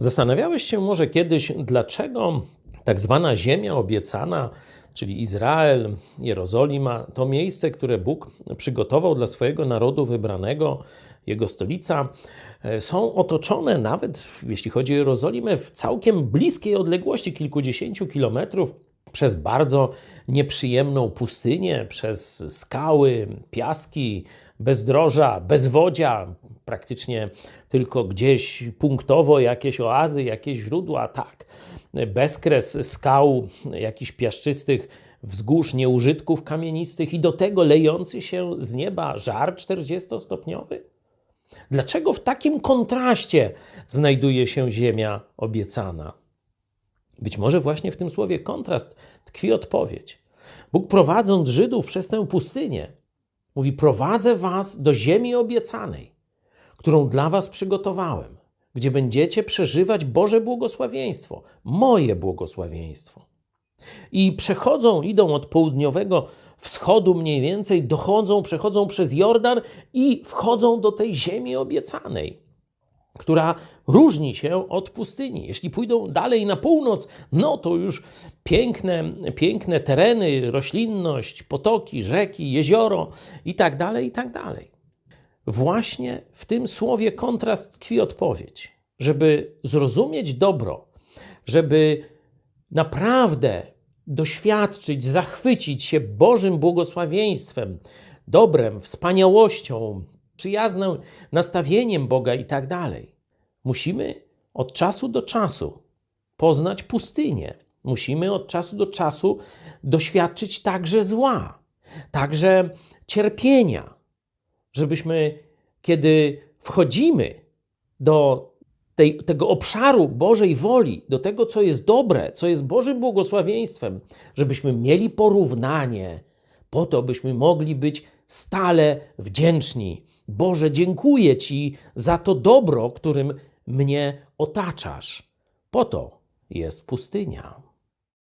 Zastanawiałeś się może kiedyś, dlaczego tak zwana ziemia obiecana, czyli Izrael, Jerozolima, to miejsce, które Bóg przygotował dla swojego narodu wybranego, jego stolica, e, są otoczone nawet, jeśli chodzi o Jerozolimę, w całkiem bliskiej odległości, kilkudziesięciu kilometrów, przez bardzo nieprzyjemną pustynię, przez skały, piaski, bezdroża, bezwodzia, praktycznie tylko gdzieś punktowo jakieś oazy, jakieś źródła, tak. Bezkres skał, jakichś piaszczystych wzgórz, nieużytków kamienistych i do tego lejący się z nieba żar 40-stopniowy? Dlaczego w takim kontraście znajduje się ziemia obiecana? Być może właśnie w tym słowie kontrast tkwi odpowiedź. Bóg prowadząc Żydów przez tę pustynię, mówi: Prowadzę was do ziemi obiecanej, którą dla was przygotowałem, gdzie będziecie przeżywać Boże błogosławieństwo, moje błogosławieństwo. I przechodzą, idą od południowego wschodu mniej więcej, dochodzą, przechodzą przez Jordan i wchodzą do tej ziemi obiecanej która różni się od pustyni. Jeśli pójdą dalej na północ, no to już piękne, piękne tereny, roślinność, potoki, rzeki, jezioro i tak dalej, i tak dalej. Właśnie w tym słowie kontrast tkwi odpowiedź. Żeby zrozumieć dobro, żeby naprawdę doświadczyć, zachwycić się Bożym błogosławieństwem, dobrem, wspaniałością, przyjaznym nastawieniem Boga i tak dalej. Musimy od czasu do czasu poznać pustynię. Musimy od czasu do czasu doświadczyć także zła, także cierpienia, żebyśmy, kiedy wchodzimy do tej, tego obszaru Bożej woli, do tego, co jest dobre, co jest Bożym błogosławieństwem, żebyśmy mieli porównanie, po to, byśmy mogli być stale wdzięczni. Boże, dziękuję Ci za to dobro, którym mnie otaczasz. Po to jest pustynia.